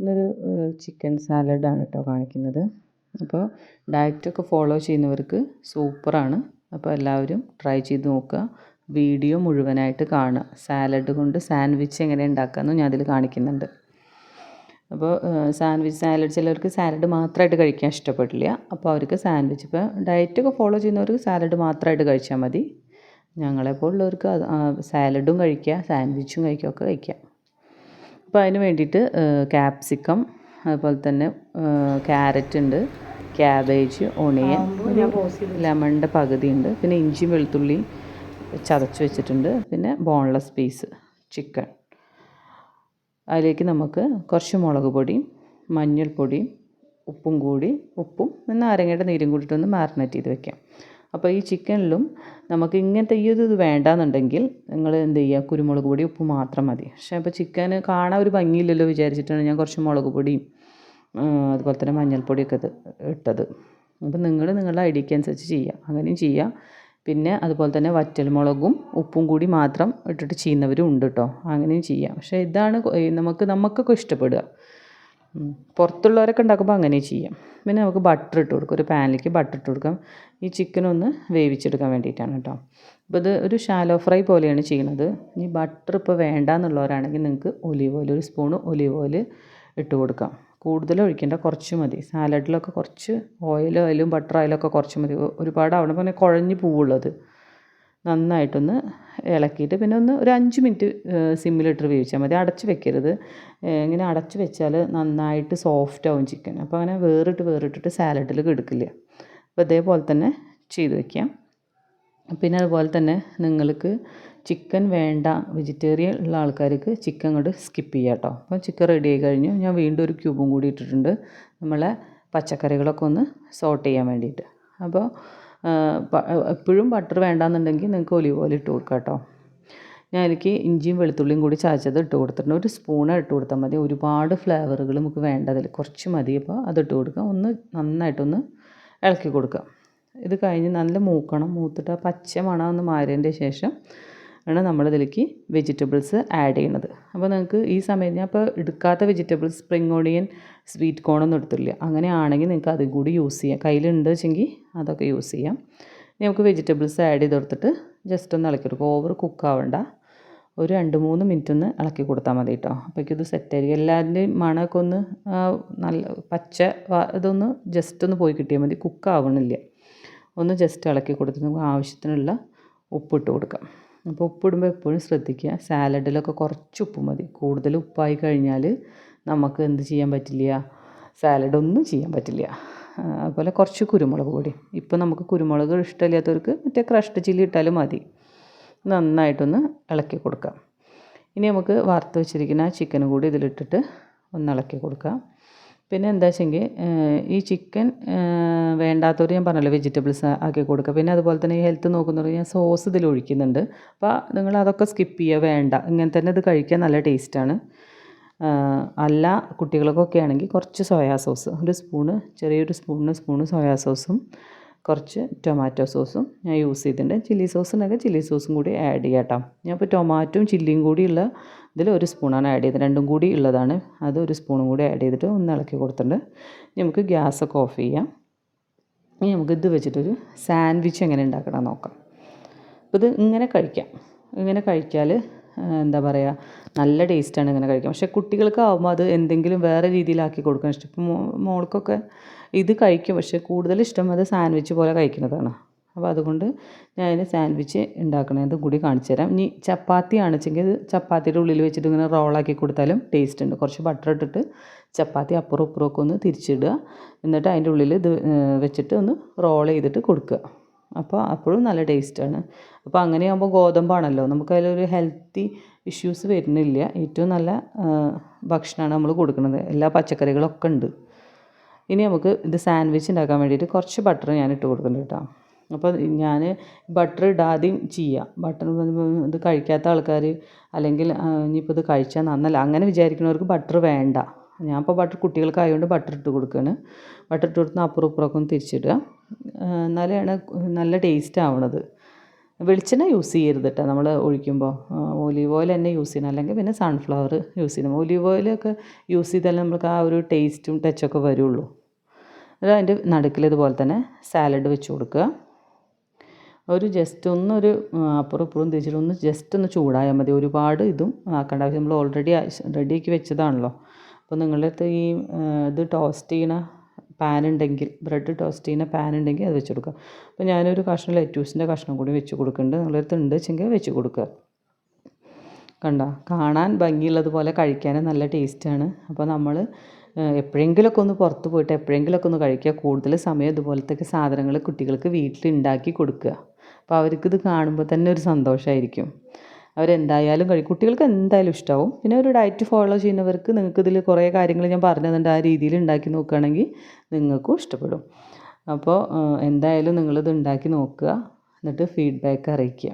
ഇന്നൊരു ചിക്കൻ സാലഡാണ് കേട്ടോ കാണിക്കുന്നത്. അപ്പോൾ ഡയറ്റൊക്കെ ഫോളോ ചെയ്യുന്നവർക്ക് സൂപ്പറാണ്. അപ്പോൾ എല്ലാവരും ട്രൈ ചെയ്ത് നോക്കുക വീഡിയോ മുഴുവനായിട്ട് കാണുക. സാലഡ് കൊണ്ട് സാൻഡ്വിച്ച് എങ്ങനെ ഉണ്ടാക്കാമെന്നും ഞാൻ അതിൽ കാണിക്കുന്നുണ്ട്. അപ്പോൾ സാൻഡ്വിച്ച് സാലഡ് ചിലവർക്ക് സാലഡ് മാത്രമായിട്ട് കഴിക്കാൻ ഇഷ്ടപ്പെടില്ല. അപ്പോൾ അവർക്ക് സാൻഡ്വിച്ച് ഇപ്പോൾ ഡയറ്റൊക്കെ ഫോളോ ചെയ്യുന്നവർക്ക് സാലഡ് മാത്രമായിട്ട് കഴിച്ചാൽ മതി. ഞങ്ങളെപ്പോലുള്ളവർക്ക് സാലഡും കഴിക്കുക സാൻഡ്വിച്ചും കഴിക്കുക ഒക്കെ കഴിക്കാം. അപ്പോൾ അതിന് വേണ്ടിയിട്ട് ക്യാപ്സിക്കം അതുപോലെ തന്നെ ക്യാരറ്റ് ഉണ്ട് ക്യാബേജ് ഒണിയൻ ലെമണിന്റെ പകുതി ഉണ്ട് പിന്നെ ഇഞ്ചി വെളുത്തുള്ളി ചതച്ച് വെച്ചിട്ടുണ്ട്. പിന്നെ ബോൺലെസ് പീസ് ചിക്കൻ അതിലേക്ക് നമുക്ക് കുറച്ച് മുളക് പൊടിയും മഞ്ഞൾപ്പൊടിയും ഉപ്പും കൂടി ഉപ്പും നാരങ്ങയുടെ നീരും കൂടിയിട്ടൊന്ന് മാറിനേറ്റ് ചെയ്ത് വെക്കാം. അപ്പോൾ ഈ ചിക്കനിലും നമുക്ക് ഇങ്ങനത്തെ ഈ ഒരു ഇത് വേണ്ടാന്നുണ്ടെങ്കിൽ നിങ്ങൾ എന്ത് ചെയ്യുക? കുരുമുളക് പൊടി ഉപ്പ് മാത്രം മതി. പക്ഷേ അപ്പോൾ ചിക്കന് കാണാൻ ഒരു ഭംഗിയില്ലല്ലോ വിചാരിച്ചിട്ടാണ് ഞാൻ കുറച്ച് മുളക് പൊടിയും അതുപോലെ തന്നെ മഞ്ഞൾപ്പൊടിയൊക്കെ ഇട്ടത്. അപ്പോൾ നിങ്ങൾ നിങ്ങളുടെ ഐഡിയക്ക് അനുസരിച്ച് ചെയ്യുക. അങ്ങനെയും ചെയ്യാം പിന്നെ അതുപോലെ തന്നെ വറ്റൽമുളകും ഉപ്പും കൂടി മാത്രം ഇട്ടിട്ട് ചെയ്യുന്നവരും ഉണ്ട് കേട്ടോ അങ്ങനെയും ചെയ്യാം പക്ഷേ ഇതാണ് നമുക്ക് നമുക്കൊക്കെ ഇഷ്ടപ്പെടുക. പുറത്തുള്ളവരൊക്കെ ഉണ്ടാക്കുമ്പോൾ അങ്ങനെ ചെയ്യാം. പിന്നെ നമുക്ക് ബട്ടർ ഇട്ട് കൊടുക്കാം. ഒരു പാനിലേക്ക് ബട്ടർ ഇട്ട് കൊടുക്കാം. ഈ ചിക്കൻ ഒന്ന് വേവിച്ചെടുക്കാൻ വേണ്ടിയിട്ടാണ് കേട്ടോ. അപ്പോൾ ഇത് ഒരു ഷാലോ ഫ്രൈ പോലെയാണ് ചെയ്യുന്നത്. ഇനി ബട്ടർ ഇപ്പോൾ വേണ്ട എന്നുള്ളവരാണെങ്കിൽ നിങ്ങൾക്ക് ഒലിവ് ഓയിൽ ഒരു സ്പൂൺ ഒലിവ് ഓയിൽ ഇട്ട് കൊടുക്കാം. കൂടുതൽ ഒഴിക്കേണ്ട കുറച്ച് മതി. സാലഡിലൊക്കെ കുറച്ച് ഓയിലും ബട്ടർ ഓയിലൊക്കെ കുറച്ച് മതി. ഒരുപാട് അവിടെ പിന്നെ കുഴഞ്ഞ് പോവുള്ളത്. നന്നായിട്ടൊന്ന് ഇളക്കിയിട്ട് പിന്നെ ഒന്ന് ഒരു അഞ്ച് മിനിറ്റ് സിമ്മിലിട്ട് വേവിച്ചാൽ മതി. അടച്ച് വെക്കരുത്. ഇങ്ങനെ അടച്ച് വെച്ചാൽ നന്നായിട്ട് സോഫ്റ്റ് ആവും ചിക്കൻ അപ്പോൾ അങ്ങനെ വേറിട്ട് വേറിട്ടിട്ട് സാലഡിൽ എടുക്കില്ല അപ്പോൾ ഇതേപോലെ തന്നെ ചെയ്ത് വയ്ക്കാം പിന്നെ അതുപോലെ തന്നെ നിങ്ങൾക്ക് ചിക്കൻ വേണ്ട വെജിറ്റേറിയൻ ഉള്ള ആൾക്കാർക്ക് ചിക്കൻ അങ്ങോട്ട് സ്കിപ്പ് ചെയ്യാം കേട്ടോ അപ്പോൾ ചിക്കൻ റെഡി ആയി കഴിഞ്ഞു. ഞാൻ വീണ്ടും ഒരു ക്യൂബും കൂടി ഇട്ടിട്ടുണ്ട്. നമ്മളെ പച്ചക്കറികളൊക്കെ ഒന്ന് സോട്ട് ചെയ്യാൻ വേണ്ടിയിട്ട്. അപ്പോൾ എപ്പോഴും ബട്ടർ വേണ്ടാന്നുണ്ടെങ്കിൽ നിങ്ങൾക്ക് ഒലിവ് ഓയിൽ ഇട്ട് കൊടുക്കാം കേട്ടോ. ഞാൻ എനിക്ക് ഇഞ്ചിയും വെളുത്തുള്ളിയും കൂടി ചാച്ചത് ഇട്ട് കൊടുത്തിട്ടുണ്ട്. ഒരു സ്പൂൺ ഇട്ട് കൊടുത്താൽ മതി. ഒരുപാട് ഫ്ലേവറുകൾ നമുക്ക് വേണ്ടതിൽ. കുറച്ച് മതി അപ്പോൾ അത് ഇട്ട് കൊടുക്കാം. ഒന്ന് നന്നായിട്ടൊന്ന് ഇളക്കി കൊടുക്കുക ഇത് കഴിഞ്ഞ് നല്ല മൂക്കണം. മൂത്തിട്ട് ആ പച്ച മണം ഒന്ന് മാറിയതിന്റെ ശേഷം ആണ് നമ്മളിതിലേക്ക് വെജിറ്റബിൾസ് ആഡ് ചെയ്യണത് അപ്പോൾ നിങ്ങൾക്ക് ഈ സമയത്ത് ഞാൻ ഇപ്പോൾ എടുക്കാത്ത വെജിറ്റബിൾസ് സ്പ്രിങ് ഓണിയൻ സ്വീറ്റ് കോണൊന്നും എടുത്തില്ല അങ്ങനെയാണെങ്കിൽ നിങ്ങൾക്ക് അതും കൂടി യൂസ് ചെയ്യാം. കയ്യിലുണ്ട് വെച്ചെങ്കിൽ അതൊക്കെ യൂസ് ചെയ്യാം. നമുക്ക് വെജിറ്റബിൾസ് ആഡ് ചെയ്ത് കൊടുത്തിട്ട് ജസ്റ്റ് ഒന്ന് ഇളക്കി കൊടുക്കുക. ഓവർ കുക്ക് ആവണ്ട. ഒരു രണ്ട് മൂന്ന് മിനിറ്റ് ഒന്ന് ഇളക്കി കൊടുത്താൽ മതി കേട്ടോ. അപ്പോഴേക്കും ഇത് സെറ്റായിരിക്കും എല്ലാവരുടെയും മണമൊക്കെ ഒന്ന് നല്ല പച്ച ഇതൊന്ന് ജസ്റ്റ് ഒന്ന് പോയി കിട്ടിയാൽ മതി. കുക്ക് ആവണില്ല. ഒന്ന് ജസ്റ്റ് ഇളക്കി കൊടുത്ത് നമുക്ക് ആവശ്യത്തിനുള്ള ഉപ്പിട്ട് കൊടുക്കാം. അപ്പോൾ ഉപ്പിടുമ്പോൾ എപ്പോഴും ശ്രദ്ധിക്കുക. സാലഡിലൊക്കെ കുറച്ച് ഉപ്പ് മതി. കൂടുതൽ ഉപ്പായി കഴിഞ്ഞാൽ നമുക്ക് എന്ത് ചെയ്യാൻ പറ്റില്ല? സാലഡൊന്നും ചെയ്യാൻ പറ്റില്ല. അതുപോലെ കുറച്ച് കുരുമുളക് പൊടി. ഇപ്പോൾ നമുക്ക് കുരുമുളക് ഇഷ്ടമില്ലാത്തവർക്ക് മറ്റേ ക്രഷ്ഡ് ചില്ലി ഇട്ടാലും മതി. നന്നായിട്ടൊന്ന് ഇളക്കി കൊടുക്കാം. ഇനി നമുക്ക് വറുത്ത് വെച്ചിരിക്കുന്ന ചിക്കനും കൂടി ഇതിലിട്ടിട്ട് ഒന്ന് ഇളക്കി കൊടുക്കാം. പിന്നെ എന്താ വെച്ചെങ്കിൽ ഈ ചിക്കൻ വേണ്ടാത്തവർ ഞാൻ പറഞ്ഞല്ലോ വെജിറ്റബിൾസ് ആക്കി കൊടുക്കുക. പിന്നെ അതുപോലെ തന്നെ ഈ ഹെൽത്ത് നോക്കുന്നവർ ഞാൻ സോസ് ഇതിൽ ഒഴിക്കുന്നുണ്ട്. അപ്പോൾ നിങ്ങൾ അതൊക്കെ സ്കിപ്പ് ചെയ്യുക വേണ്ട. ഇങ്ങനെ തന്നെ ഇത് കഴിക്കാൻ നല്ല ടേസ്റ്റാണ് അല്ല കുട്ടികൾക്കൊക്കെ ആണെങ്കിൽ കുറച്ച് സോയാ സോസ് ഒരു സ്പൂണ് ചെറിയൊരു സ്പൂണിന് സ്പൂണ് സോയാ സോസും കുറച്ച് ടൊമാറ്റോ സോസും ഞാൻ യൂസ് ചെയ്തിട്ടുണ്ട്. ചില്ലി സോസ് ഉണ്ടെങ്കിൽ ചില്ലി സോസും കൂടി ആഡ് ചെയ്യാം കേട്ടോ ഞാൻ ഇപ്പോൾ ടൊമാറ്റോയും ചില്ലിയും കൂടിയുള്ള ഇതിൽ ഒരു സ്പൂണാണ് ആഡ് ചെയ്തത്. രണ്ടും കൂടി ഉള്ളതാണ്. അത് ഒരു സ്പൂണും കൂടി ആഡ് ചെയ്തിട്ട് ഒന്ന് ഇളക്കി കൊടുത്തിട്ടുണ്ട്. നമുക്ക് ഗ്യാസ് ഒക്കെ ഓഫ് ചെയ്യാം. ഇനി നമുക്ക് ഇത് വെച്ചിട്ടൊരു സാൻഡ്വിച്ച് എങ്ങനെ ഉണ്ടാക്കണം നോക്കാം. അപ്പോൾ ഇത് ഇങ്ങനെ കഴിക്കാം. ഇങ്ങനെ കഴിച്ചാൽ എന്താ പറയുക നല്ല ടേസ്റ്റാണ് ഇങ്ങനെ കഴിക്കാം പക്ഷേ കുട്ടികൾക്ക് ആകുമ്പോൾ അത് എന്തെങ്കിലും വേറെ രീതിയിലാക്കി കൊടുക്കാൻ ഇഷ്ടം. ഇപ്പോൾ മോൾക്കൊക്കെ ഇത് കഴിക്കും. പക്ഷേ കൂടുതൽ ഇഷ്ടം അത് സാൻഡ്വിച്ച് പോലെ കഴിക്കുന്നതാണ്. അപ്പോൾ അതുകൊണ്ട് ഞാൻ അതിന് സാൻഡ്വിച്ച് ഉണ്ടാക്കണത് കൂടി കാണിച്ചു തരാം. ഇനി ചപ്പാത്തി ആണെച്ചെങ്കിൽ ചപ്പാത്തിയുടെ ഉള്ളിൽ വെച്ചിട്ട് ഇങ്ങനെ റോളാക്കി കൊടുത്താലും ടേസ്റ്റ് ഉണ്ട്. കുറച്ച് ബട്ടർ ഇട്ടിട്ട് ചപ്പാത്തി അപ്പുറം ഇപ്പുറമൊക്കെ ഒന്ന് തിരിച്ചിടുക. എന്നിട്ട് അതിന്റെ ഉള്ളിൽ ഇത് വെച്ചിട്ട് ഒന്ന് റോൾ ചെയ്തിട്ട് കൊടുക്കുക. അപ്പോൾ അപ്പോഴും നല്ല ടേസ്റ്റാണ്. അപ്പോൾ അങ്ങനെയാകുമ്പോൾ ഗോതമ്പാണല്ലോ. നമുക്ക് അതിലൊരു ഹെൽത്തി ഇഷ്യൂസ് വരുന്നില്ല. ഏറ്റവും നല്ല ഭക്ഷണമാണ് നമ്മൾ കൊടുക്കുന്നത്. എല്ലാ പച്ചക്കറികളൊക്കെ ഉണ്ട്. ഇനി നമുക്ക് ഇത് സാൻഡ്വിച്ച് ഉണ്ടാക്കാൻ വേണ്ടിയിട്ട് കുറച്ച് ബട്ടർ ഞാൻ ഇട്ട് കൊടുക്കുന്നുണ്ട് കേട്ടോ. അപ്പോൾ ഞാൻ ബട്ടർ ഇടാതെയും ചെയ്യാം. ബട്ടർ ഇത് കഴിക്കാത്ത ആൾക്കാർ അല്ലെങ്കിൽ ഇനിയിപ്പോൾ ഇത് കഴിച്ചാൽ നന്നല്ല. അങ്ങനെ വിചാരിക്കുന്നവർക്ക് ബട്ടർ വേണ്ട. ഞാൻ ഇപ്പോൾ ബട്ടർ കുട്ടികൾക്കായതുകൊണ്ട് ബട്ടർ ഇട്ട് കൊടുക്കുകയാണ് ബട്ടർ ഇട്ട് കൊടുത്ത് അപ്പുറം ഇപ്പുറമൊക്കെ ഒന്ന് തിരിച്ചിടുക. എന്നാലാണ് നല്ല ടേസ്റ്റ് ആവണത്. വെളിച്ചെണ്ണ യൂസ് ചെയ്യരുത് കേട്ടോ നമ്മൾ ഒഴിക്കുമ്പോൾ ഒലീവ് ഓയിൽ തന്നെ യൂസ് ചെയ്യണം. അല്ലെങ്കിൽ പിന്നെ സൺഫ്ലവർ യൂസ് ചെയ്യണം. ഒലീവ് ഓയിലൊക്കെ യൂസ് ചെയ്താലേ നമുക്ക് ആ ഒരു ടേസ്റ്റും ടച്ചൊക്കെ വരുള്ളൂ. അത് അതിന്റെ നടുക്കിൽ ഇതുപോലെ തന്നെ സാലഡ് വെച്ച് കൊടുക്കുക. ഒരു ജസ്റ്റ് ഒന്നൊരു അപ്പുറം ഇപ്പുറം തിരിച്ചിട്ട് ഒന്ന് ജസ്റ്റ് ഒന്ന് ചൂടായാൽ മതി. ഒരുപാട് ഇതും ആക്കേണ്ട ആവശ്യം. നമ്മൾ ഓൾറെഡി റെഡിയാക്കി വെച്ചതാണല്ലോ. അപ്പോൾ നിങ്ങളുടെ അടുത്ത് ഈ ഇത് ടോസ്റ്റ് ചെയ്യണ പാൻ ഉണ്ടെങ്കിൽ ബ്രെഡ് ടോസ്റ്റ് ചെയ്യുന്ന പാൻ ഉണ്ടെങ്കിൽ അത് വെച്ച് കൊടുക്കുക. അപ്പോൾ ഞാനൊരു കഷ്ണം ലെറ്റൂസിന്റെ കഷ്ണം കൂടി വെച്ച് കൊടുക്കുന്നുണ്ട്. നിങ്ങളുടെ അടുത്ത് ഉണ്ട് വെച്ചെങ്കിൽ വെച്ച് കൊടുക്കുക. കണ്ടോ? കാണാൻ ഭംഗിയുള്ളതുപോലെ കഴിക്കാനും നല്ല ടേസ്റ്റാണ് അപ്പോൾ നമ്മൾ എപ്പോഴെങ്കിലുമൊക്കെ ഒന്ന് പുറത്ത് പോയിട്ട് എപ്പോഴെങ്കിലുമൊക്കെ ഒന്ന് കഴിക്കുക. കൂടുതൽ സമയം ഇതുപോലത്തെ സാധനങ്ങൾ കുട്ടികൾക്ക് വീട്ടിൽ ഉണ്ടാക്കി കൊടുക്കുക. അപ്പോൾ അവർക്കിത് കാണുമ്പോൾ തന്നെ ഒരു സന്തോഷമായിരിക്കും. അവരെന്തായാലും കഴിക്കും കുട്ടികൾക്ക് എന്തായാലും ഇഷ്ടമാവും പിന്നെ ഒരു ഡയറ്റ് ഫോളോ ചെയ്യുന്നവർക്ക് നിങ്ങൾക്ക് ഇതിൽ കുറേ കാര്യങ്ങൾ ഞാൻ പറഞ്ഞു ആ രീതിയിൽ ഉണ്ടാക്കി നോക്കുകയാണെങ്കിൽ നിങ്ങൾക്കും ഇഷ്ടപ്പെടും. അപ്പോൾ എന്തായാലും നിങ്ങളിത് ഉണ്ടാക്കി നോക്കുക. എന്നിട്ട് ഫീഡ്ബാക്ക് അറിയിക്കുക.